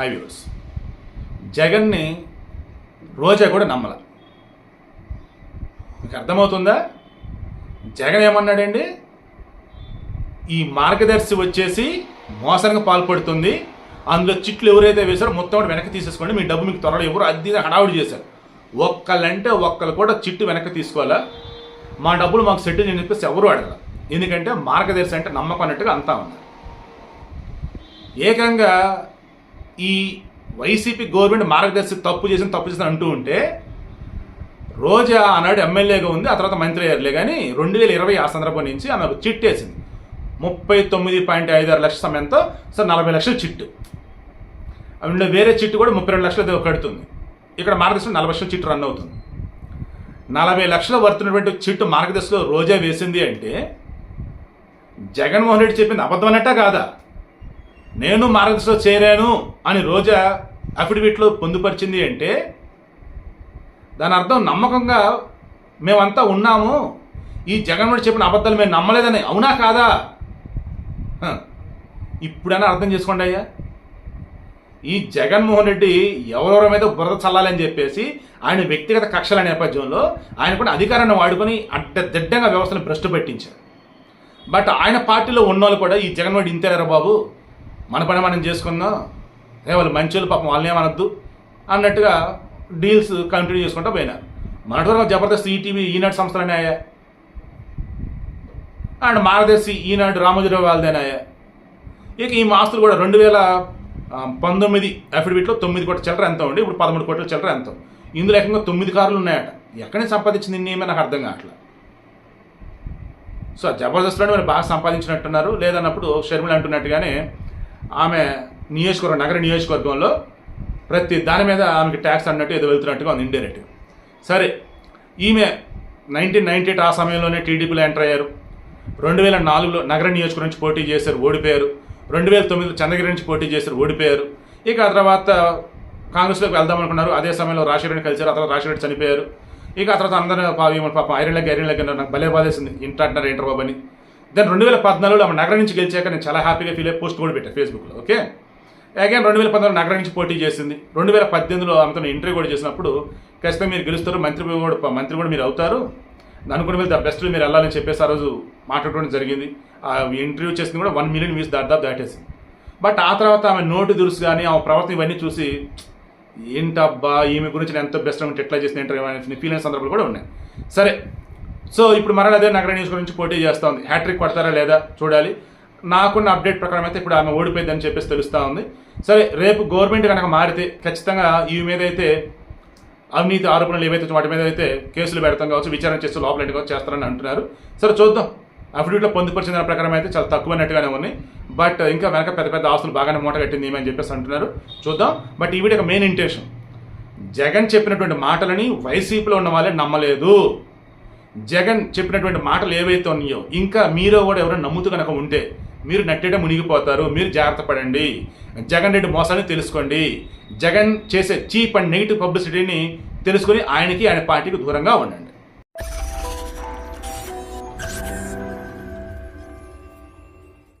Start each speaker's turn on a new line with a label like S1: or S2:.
S1: High views జగన్ని రోజా కూడా నమ్మల. మీకు అర్థమవుతుందా? జగన్ ఏమన్నాడండి? ఈ మార్గదర్శి వచ్చేసి మోసంగా పాల్పడుతుంది. అందులో చిట్లు ఎవరైతే వేశారో మొత్తం కూడా వెనక్కి తీసేసుకోండి. మీ డబ్బు మీకు త్వరలో ఎవరు అది ఇది హడావుడి చేశారు. ఒక్కళ్ళంటే ఒక్కరు కూడా చిట్టు వెనక్కి తీసుకోవాలా? మా డబ్బులు మాకు సెట్ నేను చెప్పేసి ఎవరు అడగల. ఎందుకంటే మార్గదర్శి అంటే నమ్మకం అన్నట్టుగా అంతా ఉన్నారు. ఏకంగా ఈ వైసీపీ గవర్నమెంట్ మార్గదర్శి తప్పు చేసిన తప్పు చేసిన అంటూ ఉంటే రోజా ఆనాడు ఎమ్మెల్యేగా ఉంది ఆ తర్వాత మంత్రి అయ్యారులే కానీ రెండు వేల ఇరవై ఆ సందర్భం నుంచి ఆమె చిట్టేసింది వేసింది. ముప్పై తొమ్మిది పాయింట్ ఐదు ఆరు లక్షల సమయంతో సార్ నలభై లక్షల చిట్టు. అందులో వేరే చిట్టు కూడా ముప్పై రెండు లక్షలు కడుతుంది. ఇక్కడ మార్గదర్శనం నలభై లక్షల చిట్టు రన్ అవుతుంది. నలభై లక్షల వర్తున్నటువంటి చిట్టు మార్గదర్శిలో రోజా వేసింది అంటే జగన్మోహన్ రెడ్డి చెప్పింది అబద్ధం అన్నట్ట కాదా? నేను మార్గదర్శిలో చేరాను అని రోజా అఫిడవిట్లో పొందుపరిచింది అంటే దాని అర్థం నమ్మకంగా మేమంతా ఉన్నాము. ఈ జగన్మోహన్ చెప్పిన అబద్ధాలు మేము నమ్మలేదని అవునా కాదా? ఇప్పుడైనా అర్థం చేసుకోండి అయ్యా. ఈ జగన్మోహన్ రెడ్డి ఎవరెవరి మీద బురద చల్లాలని చెప్పేసి ఆయన వ్యక్తిగత కక్షల నేపథ్యంలో ఆయన కూడా అధికారాన్ని వాడుకొని అడ్డదిడ్డంగా వ్యవస్థను భ్రష్టు పెట్టించారు. బట్ ఆయన పార్టీలో ఉన్నోళ్ళు కూడా ఈ జగన్మోహన్ ఇంతేరా బాబు? మన పని మనం చేసుకుందాం ఏ వాళ్ళు మంచోళ్ళు పాపం వాళ్ళనే అనొద్దు అన్నట్టుగా డీల్స్ కంటిన్యూ చేసుకుంటూ పోయినారు మనటి వరకు జబర్దస్త్ ఈటీవీ ఈనాడు సంస్థలనే అయ్యా. అండ్ మార్గదర్శి ఈనాడు రామోజీరావు వాళ్ళదేనాయా ఇక ఈ మాస్తులు కూడా రెండు వేల పంతొమ్మిది అఫిడవిట్లో తొమ్మిది కోట్ల చిల్లర ఎంత ఉండి ఇప్పుడు పదమూడు కోట్ల చిల్లర ఎంత ఇందులో ఏకంగా తొమ్మిది కార్లు ఉన్నాయట. ఎక్కడి నుంచి సంపాదించింది ఇన్ని నాకు అర్థం కావట్లేదు సో జబర్దస్త్లోనే మరి బాగా సంపాదించినట్టున్నారు. లేదన్నప్పుడు షర్మిల అంటున్నట్టుగానే ఆమె నియోజకవర్గం నగర నియోజకవర్గంలో ప్రతి దాని మీద ఆమెకి ట్యాక్స్ అన్నట్టు ఏదో వెళ్తున్నట్టుగా ఉంది ఇండైరెక్ట్గా సరే ఈమె నైన్టీన్ నైన్టీ ఎయిట్ ఆ సమయంలోనే టీడీపీలో ఎంటర్ అయ్యారు. రెండు వేల నాలుగులో నగర నియోజకవర్గం నుంచి పోటీ చేశారు ఓడిపోయారు. రెండు వేల తొమ్మిదిలో చంద్రగిరి నుంచి పోటీ చేశారు ఓడిపోయారు. ఇక ఆ తర్వాత కాంగ్రెస్లోకి వెళ్దాం అనుకున్నారు అదే సమయంలో రాజశేఖరని కలిశారు ఆ తర్వాత రాజశేఖరెడ్డి చనిపోయారు. ఇక ఆ తర్వాత అందరూ పా- పాపం ఐరన్ లెగ్ ఐరన్ లెగ్ నాకు భలే బాధేసింది. ఇంటర్ అంటున్నారు ఏంటర్ బాబు అని. దెన్ రెండు వేల పద్నాలుగులో ఆమె నగరం నుంచి గెలిచాక నేను చాలా హ్యాపీగా ఫీల్ అయ్యి పోస్ట్ కూడా పెట్టాను ఫేస్బుక్లో ఓకే? అగైన్ రెండు వేల పద్నాలుగు నగరం నుంచి పోటీ చేసింది. రెండు వేల పద్దెనిమిదిలో ఆమెతో ఇంటర్వ్యూ కూడా చేసినప్పుడు ఖచ్చితంగా మీరు గెలుస్తారు మంత్రి కూడా మంత్రి కూడా మీరు అవుతారు. అనుకుని వెళ్తే బెస్ట్ మీరు వెళ్ళాలని చెప్పేసి ఆ రోజు మాట్లాడడం జరిగింది. ఆ ఇంటర్వ్యూ చేసింది కూడా వన్ మిలియన్ వ్యూస్ దాదాపు దాటేసింది. బట్ ఆ తర్వాత ఆమె నోటు దురుసు కానీ ఆమె ప్రవర్తన ఇవన్నీ చూసి ఏంటబ్బా ఈమె గురించి నేను ఎంతో బెస్ట్ ఎట్లా చేసిన ఇంటర్వ్యూ అనే ఫీల్ అయిన సందర్భాలు కూడా ఉన్నాయి. సరే సో ఇప్పుడు మరలా అదే నగర న్యూస్ గురించి పోటీ చేస్తోంది. హ్యాట్రిక్ కొడతారా లేదా చూడాలి. నాకున్న అప్డేట్ ప్రకారం అయితే ఇప్పుడు ఆమె ఓడిపోయిందని చెప్పేసి తెలుస్తూ ఉంది. సరే రేపు గవర్నమెంట్ కనుక మారితే ఖచ్చితంగా ఈ మీద అయితే అవినీతి ఆరోపణలు ఏవైతే వాటి మీద అయితే కేసులు పెడతాం కావచ్చు విచారణ చేస్తూ లోపల ఇంటికి చేస్తారని అంటున్నారు. సరే చూద్దాం. అఫిడవిట్లో పొందుపరిచిన దాని ప్రకారం అయితే చాలా తక్కువైనట్టుగానే ఉన్నాయి. బట్ ఇంకా వెనక పెద్ద పెద్ద ఆస్తులు బాగానే మూట కట్టింది ఏమని చెప్పేసి అంటున్నారు. చూద్దాం. బట్ ఈ వీడియో మెయిన్ ఇంటెన్షన్ జగన్ చెప్పినటువంటి మాటలని వైసీపీలో ఉన్న వాళ్ళే నమ్మలేదు. జగన్ చెప్పినటువంటి మాటలు ఏవైతే ఉన్నాయో ఇంకా మీరు కూడా ఎవరైనా నమ్ముతూ కనుక ఉంటే మీరు నట్టేట మునిగిపోతారు మీరు జాగ్రత్త పడండి. జగన్ రెడ్డి మోసాన్ని తెలుసుకోండి. జగన్ చేసే చీప్ అండ్ నెగిటివ్ పబ్లిసిటీని తెలుసుకొని ఆయనకి ఆయన పార్టీకి దూరంగా ఉండండి.